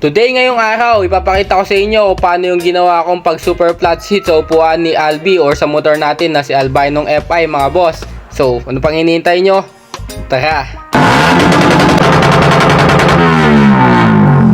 Today ngayong araw, ipapakita ko sa inyo paano yung ginawa kong pag super flat seat sa upuan ni Albi or sa motor natin na si Albinong FI mga boss. So, ano pang hinihintay nyo? Tara!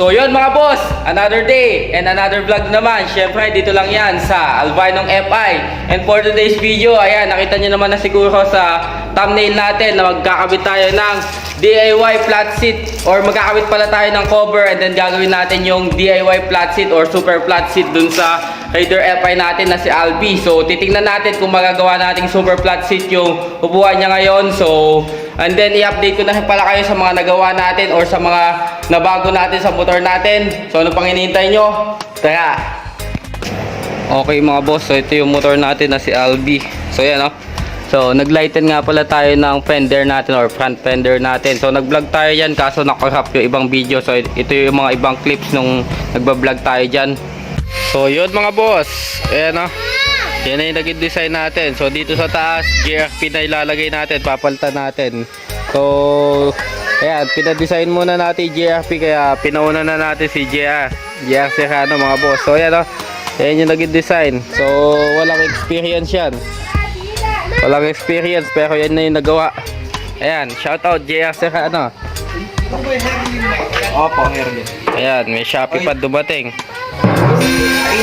So yun mga boss, another day and another vlog naman. Syempre dito lang yan sa Albinong FI. And for today's video, ayan, nakita nyo naman na siguro sa thumbnail natin na magkakabit tayo ng DIY flat seat or magkakabit pala tayo ng cover and then gagawin natin yung DIY flat seat or super flat seat dun sa Raider FI natin na si Albi. So titingnan natin kung magagawa nating super flat seat yung upuan niya ngayon. So and then i-update ko na pala kayo sa mga nagawa natin or sa mga nabago natin sa motor natin. So ano pang hinihintay nyo? Tara! Okay mga boss, so ito yung motor natin na si Albi. So yan oh. So naglighten nga pala tayo ng fender natin or front fender natin. So nag-vlog tayo yan kaso nakarap yung ibang video. So ito yung mga ibang clips nung nagba-vlog tayo dyan. So yun mga boss. Ayan oh. Yan na yung naging design natin. So dito sa taas, GRP na ilalagay natin, papalitan natin. So, ayan, pinadesign muna natin GRP kaya pinauna na natin si JR. JR Serrano mga boss. So ayan oh. Ayan yung naging design. So, walang experience yan. Walang experience pero yan na yung nagawa. Ayan, shout out JR Serrano. Opo, Herlin. Ayan, may Shopee pa dumating.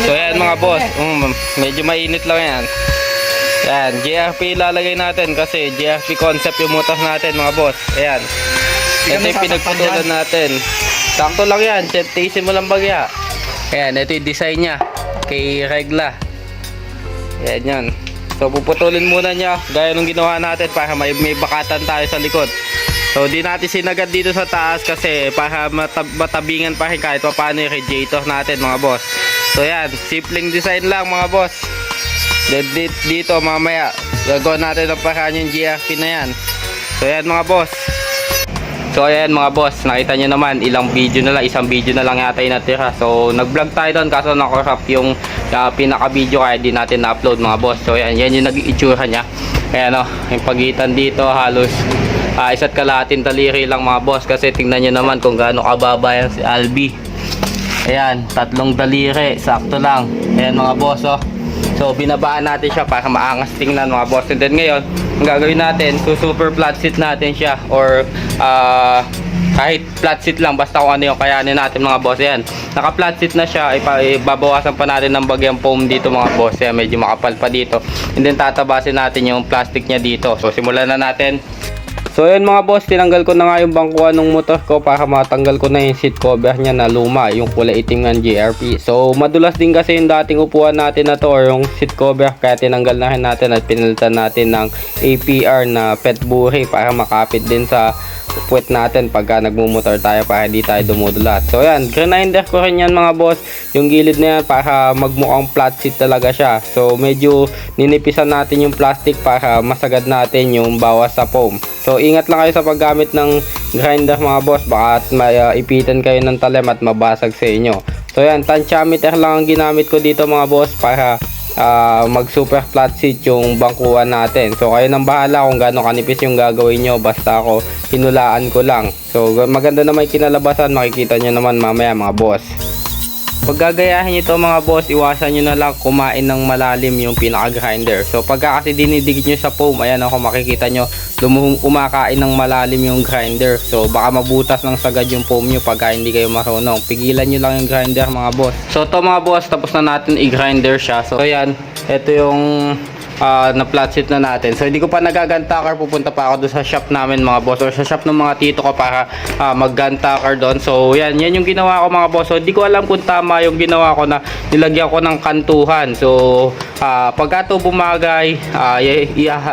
So ayan mga boss, mm, medyo mainit lang yan. Ayan, JRP ilalagay natin kasi JRP concept yung motor natin mga boss. Ayan. Ito yung pinagpatulan natin. Sakto lang yan, tiisin mo lang bagya. Ayan, ito yung design niya kay Regla. Ayan yan. So puputulin muna niya gaya nung ginawa natin para may, may bakatan tayo sa likod. So di natin sinagad dito sa taas kasi para matab matabingan pa rin kahit pa paano yung radiator natin mga boss. So yan, simpleng design lang mga boss. Then di- dito mamaya gagawin natin ang paraan yung GRP na yan. So yan mga boss. So ayan mga boss, nakita nyo naman ilang video na lang, isang video na lang yata yung natira. So nag-vlog tayo doon kaso nakorap yung uh, pinaka-video kaya di natin na-upload mga boss. So ayan, yan yung nag-itsura niya. Ayan o, yung pagitan dito halos uh, isa't kalahating taliri lang mga boss kasi tingnan nyo naman kung gaano kababa yan si Albi. Ayan, tatlong daliri, sakto lang. Ayan mga boss oh. So binabaan natin siya para maangas tingnan mga boss. And then ngayon, ang gagawin natin, so super flat seat natin siya or ah, kahit flat seat lang basta kung ano yung kayanin natin mga boss. Ayan, naka flat seat na siya, ibabawasan pa natin ng bagyang foam dito mga boss. Ayan, medyo makapal pa dito. And then tatabasin natin yung plastic niya dito. So simulan na natin. So ayun mga boss, tinanggal ko na nga yung bangkuan ng motor ko para matanggal ko na yung seat cover niya na luma, yung kulay itim ng GRP. So madulas din kasi yung dating upuan natin na to yung seat cover kaya tinanggal na natin at pinalitan natin ng APR na pet buhay para makapit din sa puwet natin pagka nagmumotor tayo para hindi tayo dumudulas. So yan, grinder ko rin yan mga boss, yung gilid na yan para magmukhang flat seat talaga siya. So medyo ninipisan natin yung plastic para masagad natin yung bawas sa foam. So ingat lang kayo sa paggamit ng grinder mga boss, baka at maipitan kayo ng talem at mabasag sa inyo. So yan, tantiameter lang ang ginamit ko dito mga boss para ah, mag super flat seat yung bangkuan natin. So kayo nang bahala kung gaano kanipis yung gagawin nyo basta ako hinulaan ko lang. So ga- maganda naman yung kinalabasan makikita nyo naman mamaya mga boss. Pag gagayahin ito mga boss, iwasan nyo na lang kumain ng malalim yung pinaka-grinder. So pagka kasi dinidikit nyo sa foam, ayan ako makikita nyo, lumuhong kumakain ng malalim yung grinder. So baka mabutas ng sagad yung foam nyo pagka hindi kayo marunong. Pigilan nyo lang yung grinder mga boss. So to mga boss, tapos na natin i-grinder siya. So ayan, ito yung ah, na flat seat na natin. So hindi ko pa nagagantakar, pupunta pa ako doon sa shop namin mga boss or sa shop ng mga tito ko para uh, maggantakar doon. So yan, yan yung ginawa ko mga boss. So hindi ko alam kung tama yung ginawa ko na nilagyan ko ng kantuhan. So ah, pagka to bumagay, ah, i-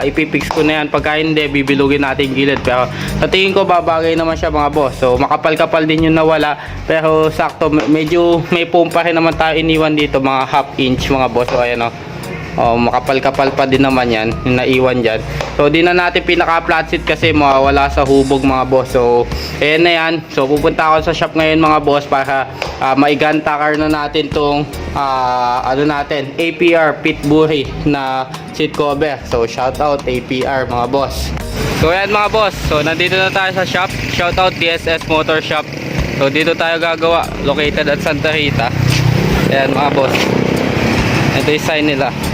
ipipix ko na yan. Pagka hindi, bibilugin natin gilid. Pero sa tingin ko babagay naman siya mga boss. So makapal-kapal din yung nawala. Pero sakto, me- medyo may foam pa rin naman tayo iniwan dito mga half inch mga boss. So ayan o. Oh, makapal-kapal pa din naman yan, yung naiwan dyan. So, di na natin pinaka-flat seat kasi mawawala sa hubog mga boss. So, ayan na yan. So, pupunta ako sa shop ngayon mga boss para uh, maigantakar na natin tong ah, ano natin, APR Pitbury na seat cover. So, shout out APR mga boss. So, ayan mga boss. So, nandito na tayo sa shop. Shout out DSS Motor Shop. So dito tayo gagawa, located at Santa Rita. Ayan mga boss. Ito yung sign nila.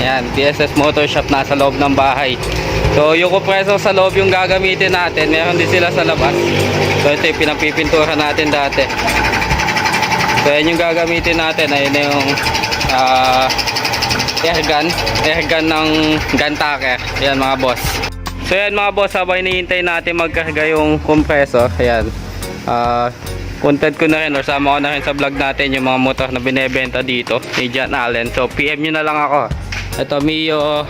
Ayan, DSS Motor Shop nasa loob ng bahay. So yung compressor sa loob yung gagamitin natin, meron din sila sa labas. So ito yung pinapipintura natin dati. So yan yung gagamitin natin, ayun na yung ah, air gun, air gun ng gun tacker. Ayan mga boss. So yan mga boss, habang hinihintay natin magkarga yung compressor, ayan. Ah, content ko na rin or sama ko na rin sa vlog natin yung mga motor na binebenta dito ni John Allen. So PM nyo na lang ako. Ito Mio,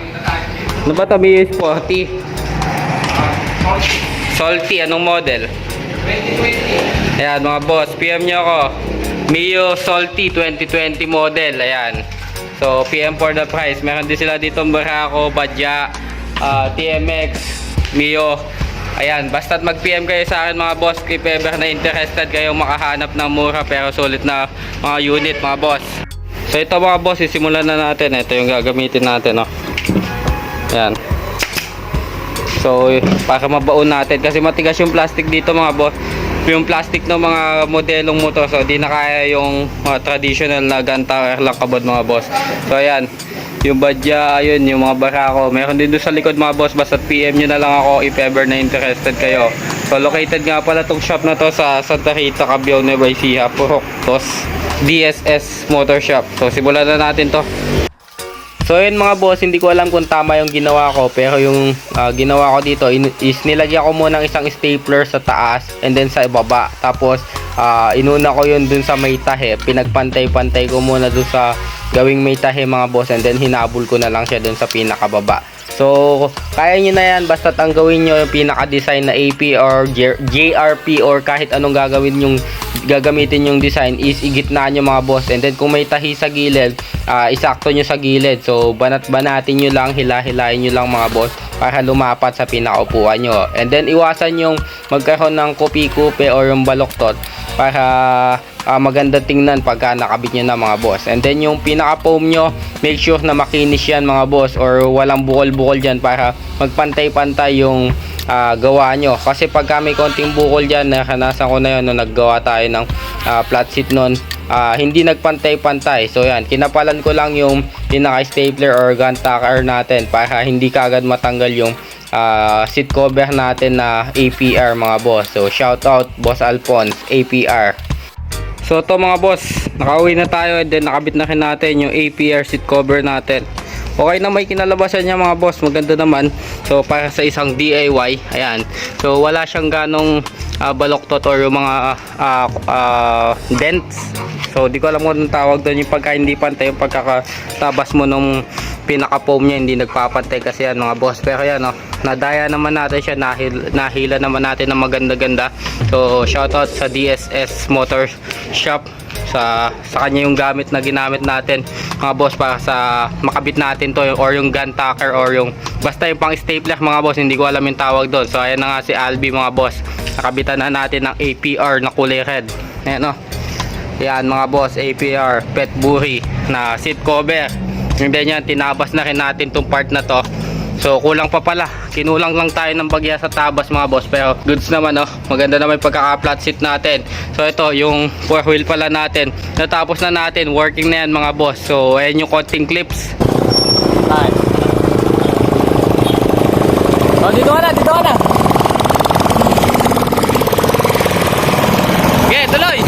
ano ba ito? Mio Sporty. Salty, anong model? Ayan mga boss, PM nyo ako. Mio Salty 2020 model, ayan. So PM for the price. Meron din sila dito Barako, Badya, ah, TMX, Mio. Ayan, basta't mag-PM kayo sa akin mga boss if ever na interested kayong makahanap ng mura pero sulit na mga unit mga boss. So ito mga boss, sisimulan na natin. Ito yung gagamitin natin, no. Ayan. So, para mabaon natin kasi matigas yung plastic dito mga boss. Yung plastic ng mga modelong motor so di na kaya yung mga traditional na gun lang kabod mga boss. So ayan, yung badya, ayun, yung mga barako. Meron din doon sa likod mga boss, basta PM nyo na lang ako if ever na interested kayo. So located nga pala tong shop na to sa Santa Rita, Cabiao, Nueva Ecija, Purok, Tos, DSS Motor Shop. So simulan na natin to. So yun mga boss, hindi ko alam kung tama yung ginawa ko pero yung ah, ginawa ko dito is nilagyan ko muna ng isang stapler sa taas and then sa ibaba. Tapos ah, inuna ko yun dun sa may tahe, pinagpantay-pantay ko muna dun sa gawing may tahe mga boss and then hinabol ko na lang siya dun sa pinakababa. So, kaya nyo na yan. Basta't ang gawin nyo yung pinaka-design na AP or JRP or kahit anong gagawin yung gagamitin yung design is igitnaan nyo mga boss. And then kung may tahi sa gilid ah, isakto nyo sa gilid. So banat-banatin nyo lang hila-hilain nyo lang mga boss para lumapat sa pinakaupuan nyo. And then iwasan yung magkaroon ng kupi-kupi or yung baloktot para ah, maganda tingnan pagka nakabit nyo na mga boss. And then yung pinaka-foam nyo make sure na makinis yan mga boss or walang bukol-bukol dyan para magpantay-pantay yung ah, gawa nyo. Kasi pagka may konting bukol dyan, nakanasan ko na yun nung naggawa tayo ng ah, flat sheet nun, ah, hindi nagpantay-pantay. So yan, kinapalan ko lang yung pinaka-stapler or gun tacker natin para hindi kagad matanggal yung ah, seat cover natin na APR mga boss. So shout out Boss Alphonse, APR. So to mga boss, nakauwi na tayo and then nakabit na rin natin yung APR seat cover natin. Okay na may kinalabasan niya mga boss, maganda naman. So para sa isang DIY, ayan. So wala siyang ganong uh, baloktot or yung mga ah, ah, dents. So di ko alam kung anong tawag doon yung pagka hindi pantay yung pagkakatabas mo nung pinaka foam niya hindi nagpapantay kasi yan mga boss. Pero yan oh, nadaya naman natin siya, nahil, nahila naman natin ng maganda-ganda. So shoutout sa DSS Motor Shop sa sa kanya yung gamit na ginamit natin mga boss para sa makabit natin to or yung gun tacker or yung basta yung pang stapler mga boss hindi ko alam yung tawag doon. So ayan na nga si Albi mga boss. Nakabitan na natin ng APR na kulay red. Ayan o yan mga boss APR pet buhi na seat cover. And then yan tinabas na rin natin tong part na to So kulang pa pala. Kinulang lang tayo ng bagya sa tabas mga boss. Pero goods naman oh. Maganda naman yung pagkaka-flat seat natin. So ito yung four wheel pala natin. Natapos na natin. Working na yan mga boss. So ayan yung konting clips. Ay. Oh, dito na, dito na. Okay, tuloy.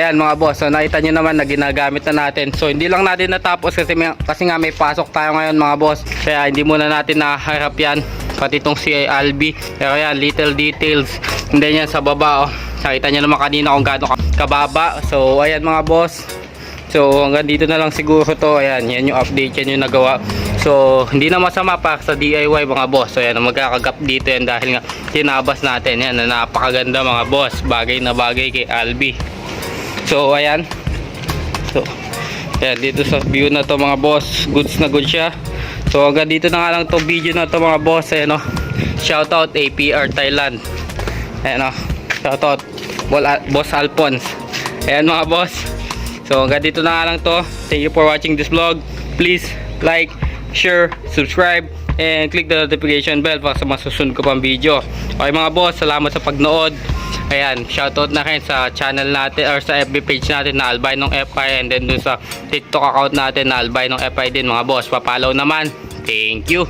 Ayan mga boss, so nakita nyo naman na ginagamit na natin. So hindi lang natin natapos kasi, may, kasi nga may pasok tayo ngayon mga boss. Kaya hindi muna natin naharap yan. Pati itong si Albi. Pero yan, little details. Hindi yan sa baba oh. Nakita nyo naman kanina kung gaano ka- kababa. So ayan mga boss. So hanggang dito na lang siguro to. Ayan, yan yung update yan yung nagawa. So hindi na masama pa sa DIY mga boss. So yan, magkakagap dito yan dahil nga tinabas natin. Yan, na napakaganda mga boss. Bagay na bagay kay Albi. So ayan. So ayan, dito sa view na to mga boss. Goods na good siya. So hanggang dito na nga lang to video na to mga boss. Ayan o. Shoutout APR Thailand. Ayan o. Shoutout Bol- Boss Alphonse. Ayan mga boss. So hanggang dito na nga lang to. Thank you for watching this vlog. Please like, share, subscribe, and click the notification bell para sa mga ko pang video. Okay mga boss, salamat sa pagnood. Ayan, shoutout na kayo sa channel natin or sa FB page natin na Albinong FI and then dun sa TikTok account natin na Albinong FI din mga boss. Papalaw naman. Thank you.